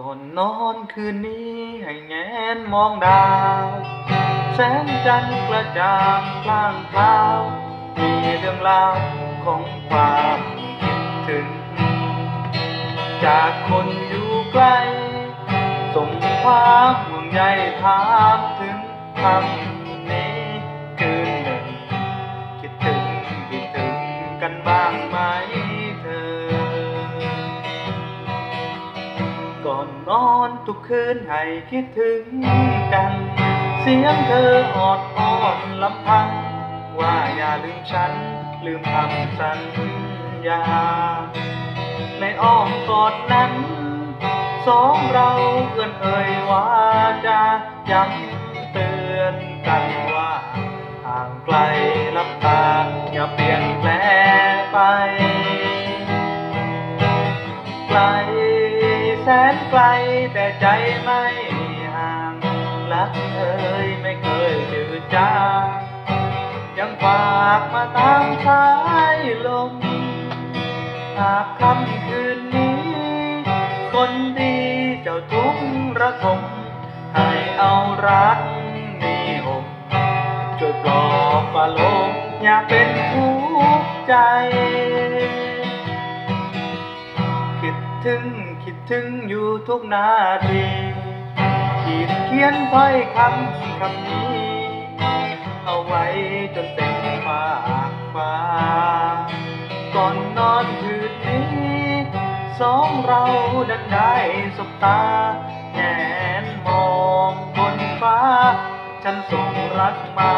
ก่อนนอนคืนนี้ให้แงนมองดาว แสงจันทร์กระจ่างกลางเท้ามีเรื่องราวของความคิดถึง จากคนอยู่ไกล ส่งความห่วงใยถามถึงคำ อนนอนทุกคืนให้คิดถึงกัน เสียงเธอออดอ้อนลำพัง ว่าอย่าลืมฉัน ลืมคำสัญญา ในอ้อมกอดนั้น สองเราเอื้อนเอ่ยว่าจะย้ำเตือนกันว่าห่างไกลลับตาอย่าเปลี่ยนแปลไปไกล แสนไกลแต่ใจไม่ห่างรักเอ่ยไม่เคยจืดจางยังฝากมาตามสายลม หากค่ำคืนนี้ คนดีเจ้าทุกระทมให้เอารักนี้หมช่วยปลอบประโลมอย่าเป็นทุกข์ใจ คิดถึง คิดถึงอยู่ทุกนาทีขีดเขียนถ้อยคำคำนี้ เอาไว้จนเต็มฝากฟ้า ก่อนนอนคืนนี้สองเราดันได้สบตาแงนมองบนฟ้า ฉันส่งรักมา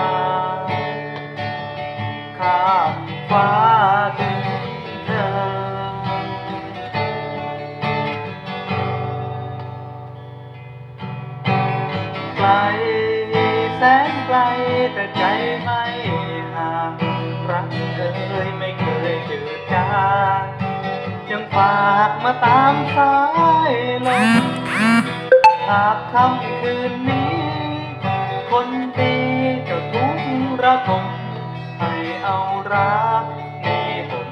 ข้ามฟ้า แสนไกลแต่ใจไม่ห่างรักเอ่ยไม่เคยจืดจางยังฝากมาตามสายลมหากค่ำคืนนี้ คนดีจ้าทุกระทมให้เอารักนี้ผม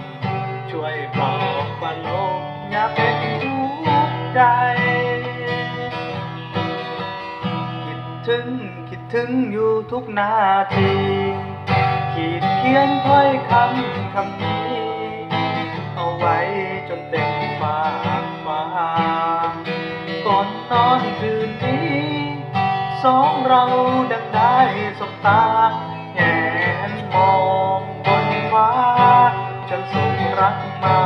ช่วยปลอบประโลมอย่าเป็นทุกข์ใจ ถึงคิดถึงอยู่ทุกนาที ขีดเขียนถ้อยคำคำนี้ เอาไว้จนเต็มฝากฟ้าก่อนนอนคืนนี้ สองเราดังได้สบตาแงนมองบนฟ้าฉันส่งรักมา